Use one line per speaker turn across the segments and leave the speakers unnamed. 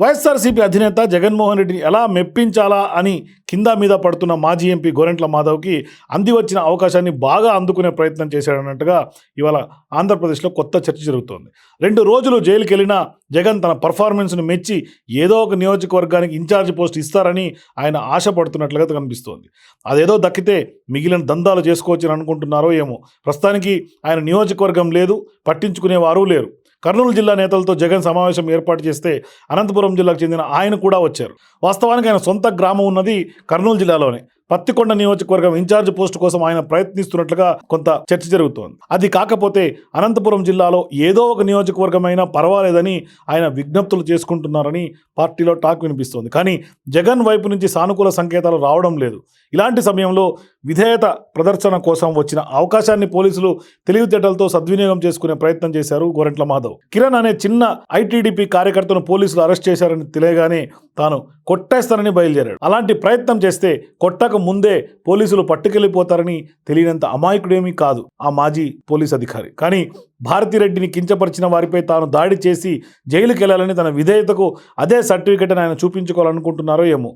వైఎస్ఆర్సీపీ అధినేత జగన్మోహన్ రెడ్డిని ఎలా మెప్పించాలా అని కింద మీద పడుతున్న మాజీ ఎంపీ గోరెంట్ల మాధవ్కి అంది వచ్చిన అవకాశాన్ని బాగా అందుకునే ప్రయత్నం చేశాడన్నట్టుగా ఇవాళ ఆంధ్రప్రదేశ్లో కొత్త చర్చ జరుగుతోంది. రెండు రోజులు జైలుకి వెళ్ళినా జగన్ తన పర్ఫార్మెన్స్ను మెచ్చి ఏదో ఒక నియోజకవర్గానికి ఇన్ఛార్జ్ పోస్ట్ ఇస్తారని ఆయన ఆశపడుతున్నట్లుగా కనిపిస్తోంది. అదేదో దక్కితే మిగిలిన దందాలు చేసుకోవచ్చని అనుకుంటున్నారో ఏమో. ప్రస్తుతానికి ఆయన నియోజకవర్గం లేదు పట్టించుకునేవారు లేరు. కర్నూలు జిల్లా నేతలతో జగన్ సమావేశం ఏర్పాటు చేస్తే అనంతపురం జిల్లాకు చెందిన ఆయన కూడా వచ్చారు. వాస్తవానికి ఆయన సొంత గ్రామం ఉన్నది కర్నూలు జిల్లాలోనే. పత్తికొండ నియోజకవర్గం ఇన్ఛార్జ్ పోస్టు కోసం ఆయన ప్రయత్నిస్తున్నట్లుగా కొంత చర్చ జరుగుతోంది. అది కాకపోతే అనంతపురం జిల్లాలో ఏదో ఒక నియోజకవర్గం అయినా పర్వాలేదని ఆయన విజ్ఞప్తులు చేసుకుంటున్నారని పార్టీలో టాక్ వినిపిస్తోంది. కానీ జగన్ వైపు నుంచి సానుకూల సంకేతాలు రావడం లేదు. ఇలాంటి సమయంలో విధేయత ప్రదర్శన కోసం వచ్చిన అవకాశాన్ని పోలీసులు తెలివితేటలతో సద్వినియోగం చేసుకునే ప్రయత్నం చేశారు గోరెంట్ల మాధవ్. కిరణ్ అనే చిన్న ఐటీడీపీ కార్యకర్తను పోలీసులు అరెస్ట్ చేశారని తెలియగానే తాను కొట్టేస్తానని బయలుదేరాడు. అలాంటి ప్రయత్నం చేస్తే కొట్టక ముందే పోలీసులు పట్టుకెళ్ళిపోతారని తెలియనంత అమాయకుడేమీ కాదు ఆ మాజీ పోలీస్ అధికారి. కానీ భారతిరెడ్డిని కించపరిచిన వారిపై తాను దాడి చేసి జైలుకి వెళ్ళాలని తన విధేయతకు అదే సర్టిఫికెట్ ఆయన చూపించుకోవాలనుకుంటున్నారో ఏమో.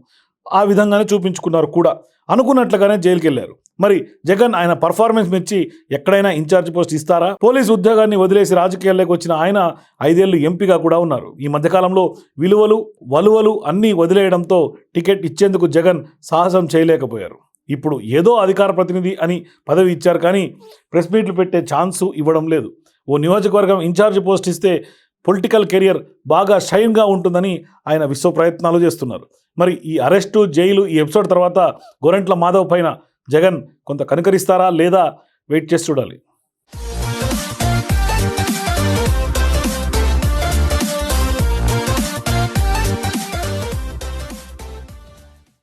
ఆ విధంగానే చూపించుకున్నారు కూడా. అనుకున్నట్లుగానే జైలుకి వెళ్ళారు మరి జగన్ ఆయన పర్ఫార్మెన్స్ మెచ్చి ఎక్కడైనా ఇన్ఛార్జ్ పోస్ట్ ఇస్తారా? పోలీసు ఉద్యోగాన్ని వదిలేసి రాజకీయాల్లోకి వచ్చిన ఆయన ఐదేళ్ళు ఎంపీగా కూడా ఉన్నారు. ఈ మధ్యకాలంలో విలువలు వలువలు అన్నీ వదిలేయడంతో టికెట్ ఇచ్చేందుకు జగన్ సాహసం చేయలేకపోయారు. ఇప్పుడు ఏదో అధికార ప్రతినిధి అని పదవి ఇచ్చారు కానీ ప్రెస్ మీట్లు పెట్టే ఛాన్సు ఇవ్వడం లేదు. ఓ నియోజకవర్గం ఇన్ఛార్జ్ పోస్ట్ ఇస్తే పొలిటికల్ కెరియర్ బాగా షైన్గా ఉంటుందని ఆయన విశ్వ ప్రయత్నాలు చేస్తున్నారు. మరి ఈ అరెస్టు జైలు ఈ ఎపిసోడ్ తర్వాత గోరెంట్ల మాధవ్ పైన జగన్ కొంత కనుకరిస్తారా లేదా వెయిట్ చేసి చూడాలి.